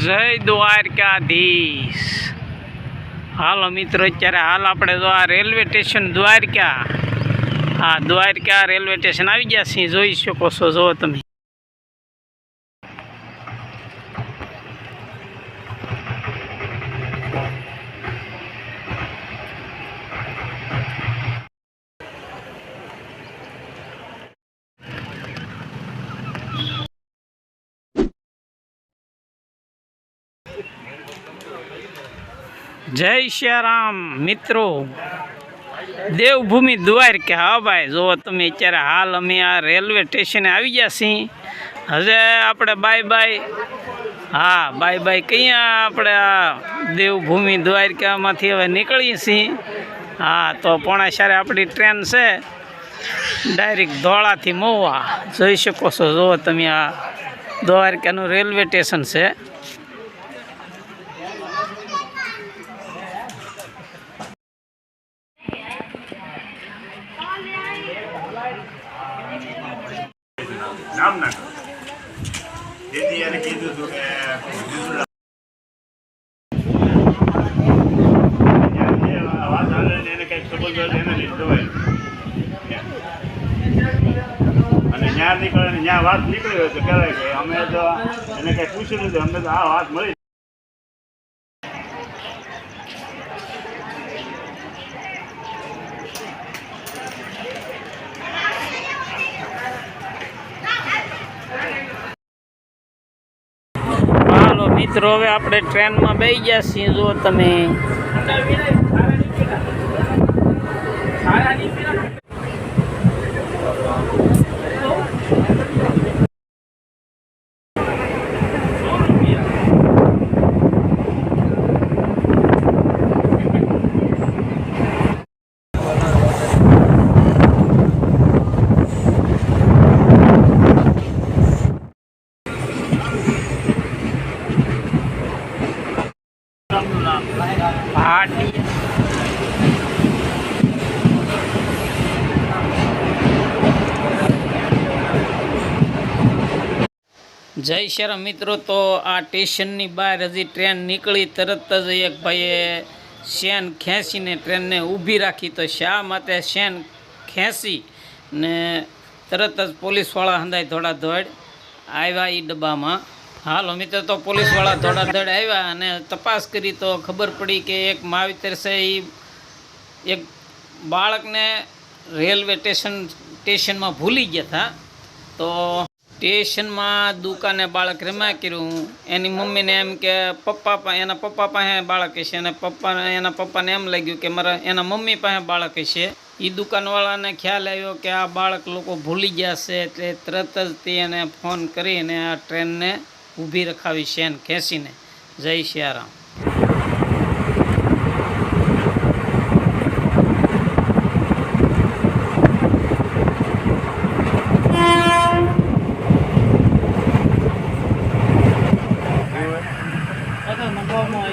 જય દ્વારકાધીશ. હાલો મિત્રો, અત્યારે હાલ આપણે જો આ રેલવે સ્ટેશન દ્વારકા હા દ્વારકા રેલવે સ્ટેશન આવી ગયા છીએ. જોઈ શકો છો જો તમે. જય શ્યારામ, મિત્રો. દેવભૂમિ દ્વારકા હા ભાઈ જો તમે અત્યારે હાલ અમે આ રેલવે સ્ટેશને આવી ગયા છીએ. હવે આપણે બાય બાય, હા, બાય બાય કયા આપણે આ દેવભૂમિ દ્વારકામાંથી હવે નીકળીએ છીએ. હા, તો પોણા સારે આપણી ટ્રેન છે. ડાયરેક્ટ ધોળાથી મહુવા જોઈ શકો છો જો તમે આ દ્વારકાનું રેલવે સ્ટેશન છે નામ ના કહો. તેથી એને કીધું હતું કે ગુજરાત- જ્યાં જે વાત હાલે ને એને કંઈક સંબંધ હોય તો એને લીધો હોય. અને ન્યા ન્યા વાત નીકળી હોય તો કહેવાય કે અમે તો એને કંઈ પૂછ્યું નથી. અમને તો આ વાત મળી મિત્રો હવે આપણે ટ્રેનમાં બેસી ગયા છીએ. જો તમે. જય શરમ મિત્રો, તો આ સ્ટેશનની બહાર હજી ટ્રેન નીકળી તરત જ એક ભાઈએ શેન ખેંચીને ટ્રેનને ઊભી રાખી. તો શા માટે શેન ખેંચી ને તરત જ પોલીસવાળા હંધાય થોડા ધોડ આવ્યા એ ડબ્બામાં. હાલો મિત્રો, તો પોલીસવાળા થોડા ધોડ આવ્યા અને તપાસ કરી તો ખબર પડી કે એક માવિતર છે એ એક બાળકને રેલવે સ્ટેશન, સ્ટેશનમાં ભૂલી ગયા હતા તો સ્ટેશનમાં દુકાને બાળક રમ્યા કર્યું એની મમ્મીને એમ કે, પપ્પા એના પપ્પા પાસે બાળક હશે. અને પપ્પા એના પપ્પાને એમ લાગ્યું કે, મારા, એના મમ્મી પાસે બાળક હશે. એ દુકાનવાળાને ખ્યાલ આવ્યો કે આ બાળક લોકો ભૂલી ગયા છે, એટલે તરત જ તે એને ફોન કરીને આ ટ્રેનને ઊભી રખાવી છે એને ખેંચીને. જય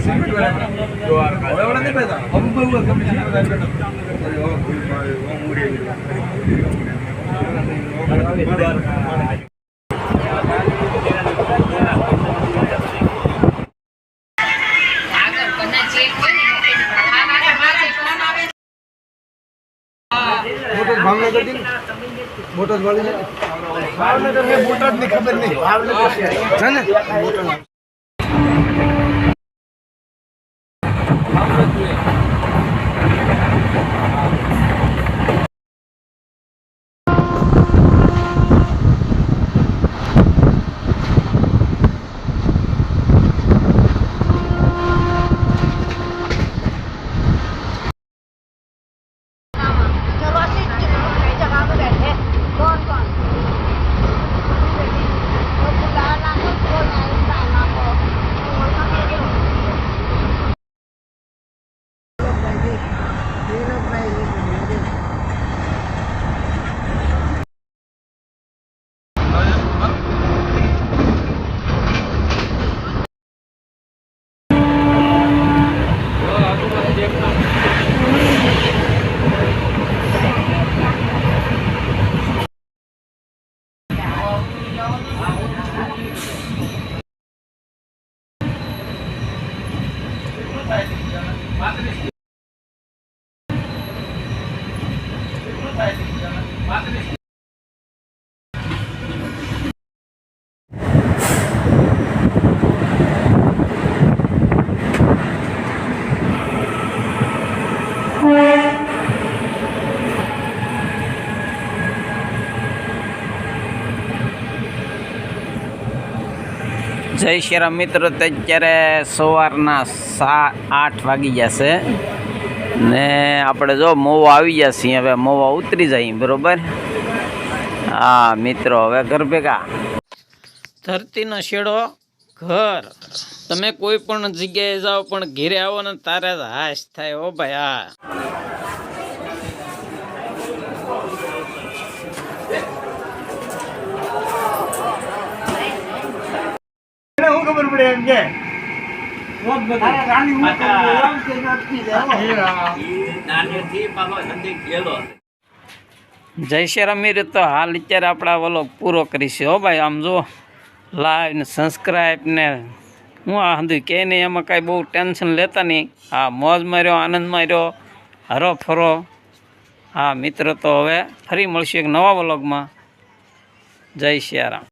સિયારામ નામ તો કોઈ નથી કહેવાતી કે ભાવનગર બોટાદ વાળી છે? ભાવનગર ને બોટાદની ખબર નહીં. ભાવનગર છે. ને બોટાદ શ્રીરામ મિત્રો અત્યારે સવારના સા, આઠ વાગી જશે. ને આપણે જો મોવા આવી જશે હવે મોવા ઉતરી જાય બરોબર? હા, મિત્રો, હવે ઘર ભેગા. ધરતીનો શેડો ઘર. તમે કોઈ પણ જગ્યાએ જાઓ, પણ ઘેરે આવો ને તારે હાશ થાય, હો ભાઈ, હા એને શું ખબર પડે એમ કે? જય શ્રી રમીર તો હાલ અત્યારે આપણા વલો પૂરો કરીશું. હો ભાઈ આમ જો લાઈવ ને સબસ્ક્રાઈબ ને હું આ હંધું કે નહીં એમાં કાંઈ બહુ ટેન્શન લેતા નહીં. હા મોજ માર્યો આનંદ માર્યો હરો ફરો. હા મિત્ર તો હવે ફરી મળશું એક નવા વ્લોગમાં જય શ્રી રામ.